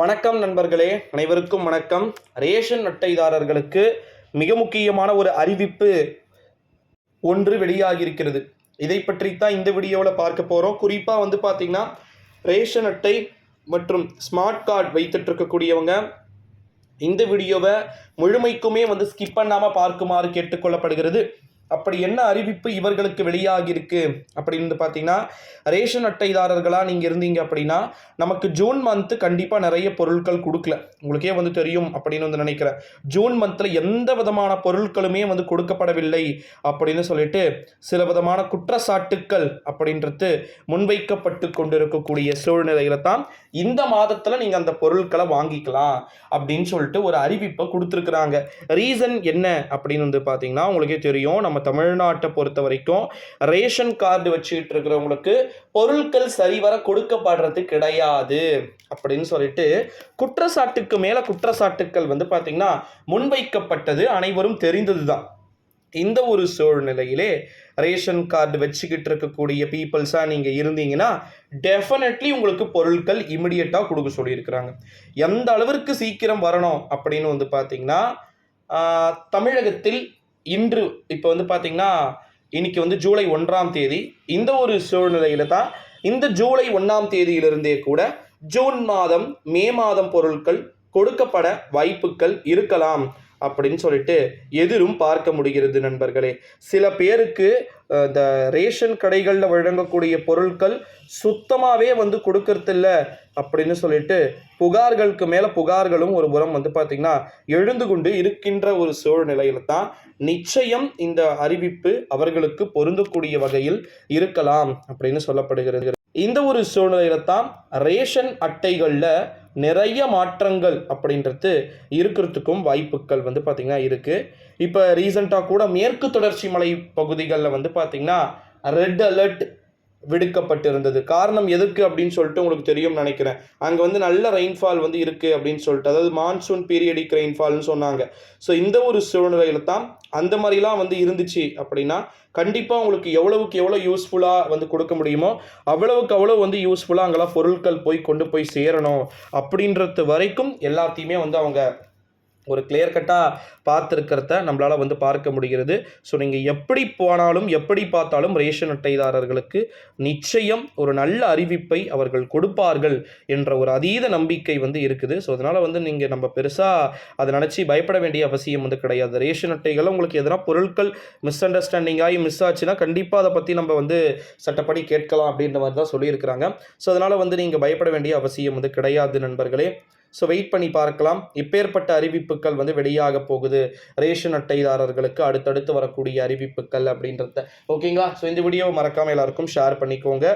வணக்கம் நண்பர்களே அனைவருக்கும் வணக்கம். ரேஷன் அட்டைதாரர்களுக்கு மிக முக்கியமான ஒரு அறிவிப்பு ஒன்று வெளியாகியிருக்கிறது. இதை பற்றி தான் இந்த வீடியோவில் பார்க்க போகிறோம் குறிப்பாக வந்து பார்த்திங்கன்னா ரேஷன் அட்டை மற்றும் ஸ்மார்ட் கார்டு வைத்துட்டு இருக்கக்கூடியவங்க இந்த வீடியோவை முழுமைக்குமே வந்து ஸ்கிப் பண்ணாமல் பார்க்குமாறு கேட்டுக்கொள்ளப்படுகிறது. அப்படி என்ன அறிவிப்பு இவர்களுக்கு வெளியாகியிருக்கு? அப்படின்னு வந்து பார்த்தீங்கன்னா ரேஷன் அட்டைதாரர்களாக நீங்கள் இருந்தீங்க அப்படின்னா நமக்கு ஜூன் மந்த்து கண்டிப்பாக நிறைய பொருட்கள் கொடுக்கல. உங்களுக்கே வந்து தெரியும் அப்படின்னு வந்து நினைக்கிறேன். ஜூன் மந்தில் எந்த விதமான பொருட்களுமே வந்து கொடுக்கப்படவில்லை அப்படின்னு சொல்லிட்டு சில விதமான குற்றச்சாட்டுக்கள் அப்படின்றது முன்வைக்கப்பட்டு கொண்டிருக்கக்கூடிய சூழ்நிலையில தான் இந்த மாதத்தில் நீங்கள் அந்த பொருட்களை வாங்கிக்கலாம் அப்படின்னு சொல்லிட்டு ஒரு அறிவிப்பை கொடுத்துருக்குறாங்க. ரீசன் என்ன அப்படின்னு வந்து பார்த்தீங்கன்னா உங்களுக்கே தெரியும். நம்ம நம்ம தமிழ்நாட்டை பொறுத்த வரைக்கும் ரேஷன் கார்டு வச்சுக்கிட்டு இருக்கிறவங்களுக்கு பொருட்கள் சரிவர கொடுக்கப்படுறது கிடையாது அப்படின்னு சொல்லிட்டு குற்றச்சாட்டுக்கு மேலே குற்றச்சாட்டுக்கள் வந்து பார்த்திங்கன்னா முன்வைக்கப்பட்டது அனைவரும் தெரிந்தது தான் இந்த ஒரு சூழ்நிலையிலே ரேஷன் கார்டு வச்சுக்கிட்டு இருக்கக்கூடிய பீப்புள்ஸாக நீங்கள் இருந்தீங்கன்னா டெஃபினெட்லி உங்களுக்கு பொருட்கள் இமிடியட்டாக கொடுக்க சொல்லியிருக்கிறாங்க. எந்த அளவிற்கு சீக்கிரம் வரணும் அப்படின்னு வந்து பார்த்தீங்கன்னா தமிழகத்தில் இன்று இப்போ வந்து பார்த்தீங்கன்னா இன்னைக்கு வந்து ஜூலை ஒன்றாம் தேதி இந்த ஒரு சூழ்நிலையில தான் இந்த ஜூலை ஒன்றாம் தேதியிலிருந்தே கூட ஜூன் மாதம் மே மாதம் பொருட்கள் கொடுக்கப்பட வாய்ப்புகள் இருக்கலாம். அப்படின்னு சொல்லிட்டு எதிரும் பார்க்க முடிகிறது நண்பர்களே. சில பேருக்கு இந்த ரேஷன் கடைகளில் வழங்கக்கூடிய பொருட்கள் சுத்தமாகவே வந்து கொடுக்கறதில்ல அப்படின்னு சொல்லிட்டு புகார்களுக்கு மேலே புகார்களும் ஒரு புறம் வந்து பார்த்திங்கன்னா எழுந்து கொண்டு இருக்கின்ற ஒரு சூழ்நிலையில தான் நிச்சயம் இந்த அறிவிப்பு அவர்களுக்கு பொருந்தக்கூடிய வகையில் இருக்கலாம் அப்படின்னு சொல்லப்படுகிறது. இந்த ஒரு சூழ்நிலையில தான் ரேஷன் அட்டைகளில் நிறைய மாற்றங்கள் அப்படின்றது இருக்கிறதுக்கும் வாய்ப்புகள் வந்து பார்த்திங்கன்னா இருக்குது இப்போ ரீசண்டாக கூட மேற்கு தொடர்ச்சி மலை பகுதிகளில் வந்து பார்த்திங்கன்னா ரெட் அலர்ட் விடுக்கப்பட்டிருந்தது. காரணம் எதுக்கு அப்படின்னு சொல்லிட்டு உங்களுக்கு தெரியும் நினைக்கிறேன். அங்கே வந்து நல்ல ரெயின்ஃபால் வந்து இருக்குது அப்படின்னு சொல்லிட்டு அதாவது மான்சூன் பீரியடிக் ரெயின்ஃபால்னு சொன்னாங்க. ஸோ இந்த ஒரு சூழ்நிலையில தான் அந்த மாதிரிலாம் வந்து இருந்துச்சு அப்படின்னா கண்டிப்பாக உங்களுக்கு எவ்வளவுக்கு எவ்வளோ யூஸ்ஃபுல்லாக வந்து கொடுக்க முடியுமோ அவ்வளவுக்கு அவ்வளோ வந்து யூஸ்ஃபுல்லாக அங்கெல்லாம் பொருட்கள் போய் கொண்டு போய் சேரணும் அப்படின்றது வரைக்கும் எல்லாத்தையுமே வந்து அவங்க ஒரு கிளியர் கட்டாக பார்த்துருக்கிறத நம்மளால் வந்து பார்க்க முடிகிறது. ஸோ நீங்கள் எப்படி போனாலும் எப்படி பார்த்தாலும் ரேஷன் அட்டைதாரர்களுக்கு நிச்சயம் ஒரு நல்ல அறிவிப்பை அவர்கள் கொடுப்பார்கள் என்ற ஒரு அதீத நம்பிக்கை வந்து இருக்குது. ஸோ அதனால் வந்து நீங்கள் நம்ம பெருசாக அதை நினச்சி பயப்பட வேண்டிய அவசியம் வந்து கிடையாது. ரேஷன் அட்டைகளை உங்களுக்கு எதனா பொருட்கள் மிஸ் அண்டர்ஸ்டாண்டிங் ஆகி மிஸ் ஆச்சுன்னா கண்டிப்பாக அதை பற்றி நம்ம வந்து சட்டப்படி கேட்கலாம் அப்படின்ற மாதிரி தான் சொல்லியிருக்கிறாங்க. ஸோ அதனால் வந்து நீங்கள் பயப்பட வேண்டிய அவசியம் வந்து கிடையாது நண்பர்களே. ஸோ வெயிட் பண்ணி பார்க்கலாம். இப்பேற்பட்ட அறிவிப்புகள் வந்து வெளியாக போகுது. ரேஷன் அட்டைதாரர்களுக்கு அடுத்தடுத்து வரக்கூடிய அறிவிப்புகள் அப்படின்றத. ஓகேங்களா ஸோ இந்த வீடியோவை மறக்காமல் எல்லாருக்கும் ஷேர் பண்ணிக்கோங்க.